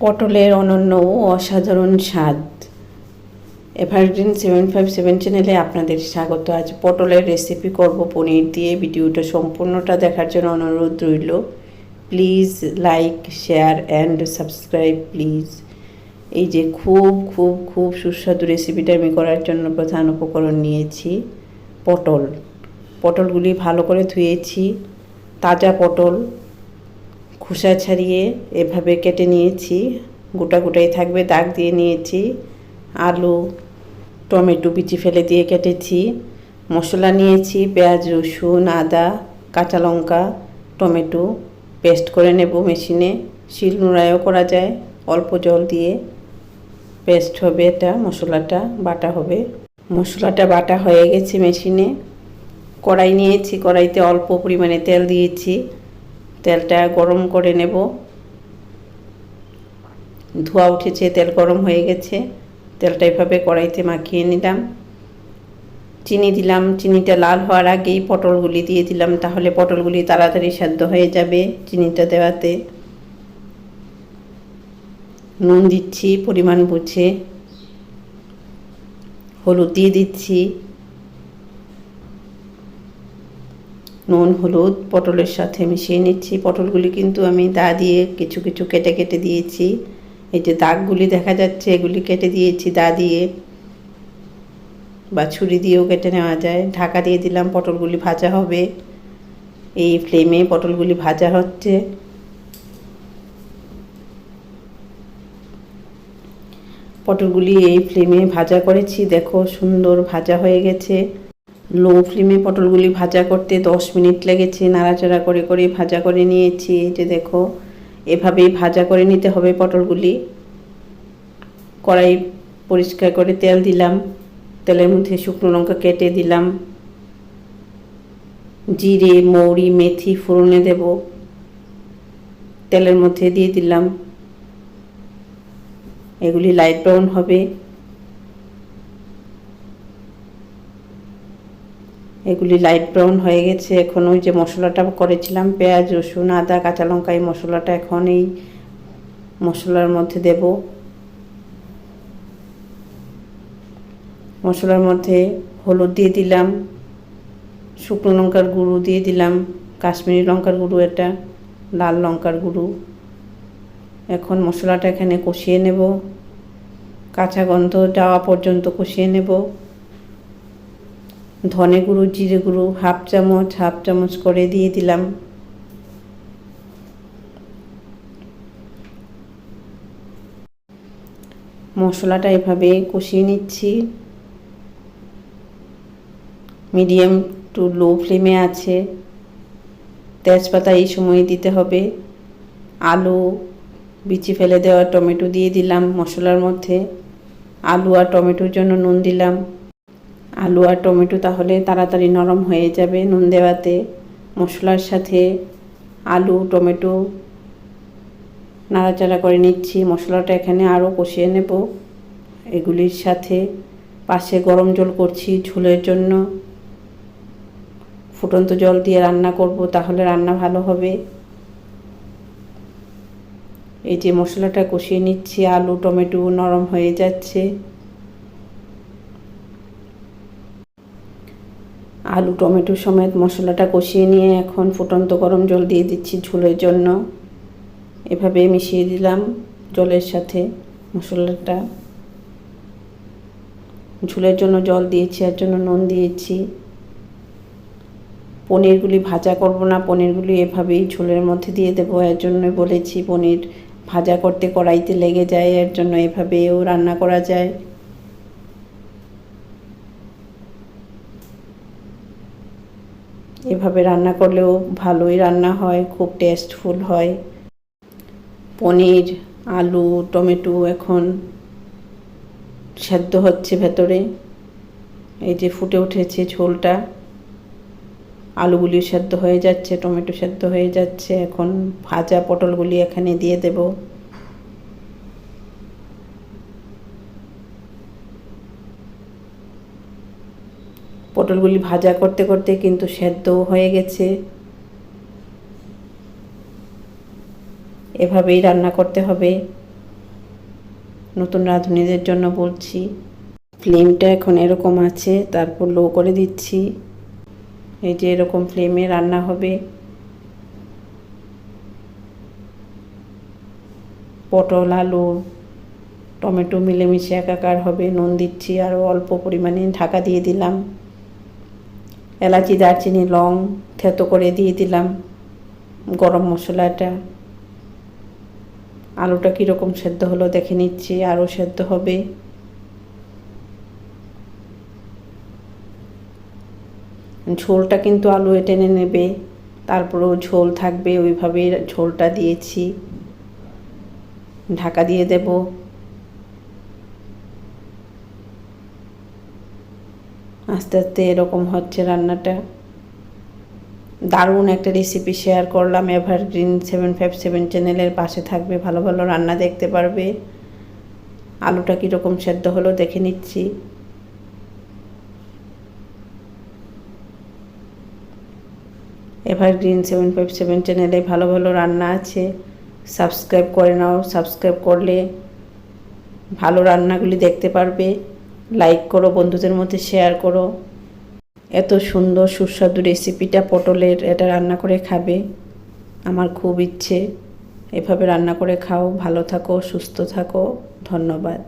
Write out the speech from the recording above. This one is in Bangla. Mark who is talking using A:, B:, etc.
A: পটলের অনন্য ও অসাধারণ স্বাদ। এভারগ্রিন সেভেন ফাইভ সেভেন চ্যানেলে আপনাদের স্বাগত। আজ পটলের রেসিপি করব পনির দিয়ে। ভিডিওটা সম্পূর্ণটা দেখার জন্য অনুরোধ রইল। Please like share and subscribe please এই যে খুব খুব খুব সুস্বাদু রেসিপিটা আমি করার জন্য প্রধান উপকরণ নিয়েছি পটল। পটলগুলি ভালো করে ধুয়েছি। তাজা পটল খোসা ছাড়িয়ে এভাবে কেটে নিয়েছি। গোটা গোটাই থাকবে, দাগ দিয়ে নিয়েছি। আলু, টমেটো বিচি ফেলে দিয়ে কেটেছি। মশলা নিয়েছি, পেঁয়াজ, রসুন, আদা, কাঁচা লঙ্কা, টমেটো। পেস্ট করে নেব মেশিনে। শিল নোড়ায়ও করা যায়, অল্প জল দিয়ে। পেস্ট হবে এটা, মশলাটা বাটা হবে। মশলাটা বাটা হয়ে গেছে মেশিনে। কড়াই নিয়েছি, কড়াইতে অল্প পরিমাণে তেল দিয়েছি। তেলটা গরম করে নেব। ধোয়া উঠেছে, তেল গরম হয়ে গেছে। তেলটা এভাবে কড়াইতে মাখিয়ে নিলাম। চিনি দিলাম, চিনিটা লাল হওয়ার আগেই পটলগুলি দিয়ে দিলাম, তাহলে পটলগুলি তাড়াতাড়ি সেদ্ধ হয়ে যাবে চিনিটা দেওয়াতে। নুন দিচ্ছি, পরিমাণ বুঝে। হলুদ দিয়ে দিচ্ছি। নুন, হলুদ পটলের সাথে মিশিয়ে নিচ্ছি। পটলগুলি কিন্তু আমি দা দিয়ে কিছু কিছু কেটে কেটে দিয়েছি। এই যে দাগগুলি দেখা যাচ্ছে, এগুলি কেটে দিয়েছি দা দিয়ে। বা ছুরি দিয়েও কেটে নেওয়া যায়। ঢাকা দিয়ে দিলাম, পটলগুলি ভাজা হবে। এই ফ্লেমে পটলগুলি ভাজা হচ্ছে। পটলগুলি এই ফ্লেমে ভাজা করেছি। দেখো সুন্দর ভাজা হয়ে গেছে। লো ফ্লেমে পটলগুলি ভাজা করতে দশ মিনিট লেগেছে, নাড়াচাড়া করে করে ভাজা করে নিয়েছি। এই যে দেখো, এভাবেই ভাজা করে নিতে হবে পটলগুলি। কড়াই পরিষ্কার করে তেল দিলাম, তেলের মধ্যে শুকনো লঙ্কা কেটে দিলাম। জিরে, মৌরি, মেথি, ফোড়নে দেব। তেলের মধ্যে দিয়ে দিলাম। এগুলি লাইট ব্রাউন হবে। এগুলি লাইট ব্রাউন হয়ে গেছে। এখন ওই যে মশলাটা করেছিলাম, পেঁয়াজ, রসুন, আদা, কাঁচা লঙ্কা, এই মশলাটা এখন এই মশলার মধ্যে দেব। মশলার মধ্যে হলুদ দিয়ে দিলাম, শুকনো লঙ্কার গুঁড়ো দিয়ে দিলাম, কাশ্মীরি লঙ্কার গুঁড়ো এটা, লাল লঙ্কার গুঁড়ো। এখন মশলাটা এখানে কষিয়ে নেব। কাঁচা গন্ধ যাওয়া পর্যন্ত কষিয়ে নেব। ধনে গুঁড়ো, জিরে গুঁড়ো, হাফ চামচ হাফ চামচ করে দিয়ে দিলাম। মশলাটা এভাবে কষিয়ে নিচ্ছি। মিডিয়াম টু লো ফ্লেমে আছে। তেজপাতা এই সময় দিতে হবে। আলু বিচি ফেলে দেওয়া টমেটো দিয়ে দিলাম মশলার মধ্যে। আলু আর টমেটোর জন্য নুন দিলাম। আলু আর টমেটো তাহলে তাড়াতাড়ি নরম হয়ে যাবে নুন দেওয়াতে, মশলার সাথে আলু, টমেটো নাড়াচাড়া করে নিচ্ছি। মশলাটা এখানে আরও কষিয়ে নেব। এগুলির সাথে পাশে গরম জল করছি ঝোলের জন্য। ফুটন্ত জল দিয়ে রান্না করব তাহলে রান্না ভালো হবে। এই যে মশলাটা কষিয়ে নিচ্ছি, আলু, টমেটো নরম হয়ে যাচ্ছে। আলু, টমেটো সমেত মশলাটা কষিয়ে নিয়ে এখন ফুটন্ত গরম জল দিয়ে দিচ্ছি ঝোলের জন্য। এভাবে মিশিয়ে দিলাম জলের সাথে মশলাটা। ঝোলের জন্য জল দিয়েছি আর জন্য নুন দিয়েছি। পনিরগুলি ভাজা করব না, পনিরগুলি এভাবেই ঝোলের মধ্যে দিয়ে দেবো, এর জন্য বলেছি পনির ভাজা করতে কড়াইতে লেগে যায়, এর জন্য এভাবেও রান্না করা যায়। এভাবে রান্না করলেও ভালোই রান্না হয়, খুব টেস্টফুল হয়। পনির, আলু, টমেটো এখন সেদ্ধ হচ্ছে ভেতরে। এই যে ফুটে উঠেছে ঝোলটা। আলুগুলি সেদ্ধ হয়ে যাচ্ছে, টমেটো সেদ্ধ হয়ে যাচ্ছে। এখন ভাজা পটলগুলি এখানে দিয়ে দেব। পটলগুলি ভাজা করতে করতে কিন্তু সেদ্ধও হয়ে গেছে। এভাবেই রান্না করতে হবে। নতুন রাঁধুনিদের জন্য বলছি, ফ্লেমটা এখন এরকম আছে, তারপর লো করে দিচ্ছি। এই যে এরকম ফ্লেমে রান্না হবে। পটল, আলু, টমেটো মিলেমিশে একাকার হবে, নুন দিচ্ছি, আরও অল্প পরিমাণে ঢাকা দিয়ে দিলাম। এলাচি, দারচিনি, লং থেতো করে দিয়ে দিলাম। গরম মশলাটা। আলুটা কীরকম সেদ্ধ হলো দেখে নিচ্ছি, আরও সেদ্ধ হবে। ঝোলটা কিন্তু আলু টেনে নেবে, তারপরেও ঝোল থাকবে, ওইভাবেই ঝোলটা দিয়েছি। ঢাকা দিয়ে দেব। আস্তে আস্তে এরকম হচ্ছে রান্নাটা। দারুণ একটা রেসিপি শেয়ার করলাম এভারগ্রিন সেভেন ফাইভ সেভেন চ্যানেলের পাশে থাকবে, ভালো ভালো রান্না দেখতে পারবে। আলুটা কীরকম সেদ্ধ হলো দেখে নিচ্ছি। এভারগ্রিন সেভেন ফাইভ সেভেন চ্যানেলে ভালো ভালো রান্না আছে। সাবস্ক্রাইব করে নাও সাবস্ক্রাইব করলে ভালো রান্নাগুলি দেখতে পারবে। লাইক করো, বন্ধুদের মধ্যে শেয়ার করো। এত সুন্দর, সুস্বাদু রেসিপিটা পটলের, এটা রান্না করে খাবে। আমার খুব ইচ্ছে। এভাবে রান্না করে খাও। ভালো থাকো, সুস্থ থাকো। ধন্যবাদ।